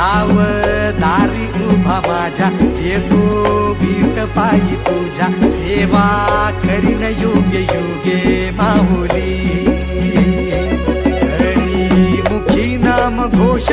साव दारी उभा माझ्या. येतो बीट पायी तुझ्या. सेवा करीन योग्य योगे माहुली मुखी नाम घोष.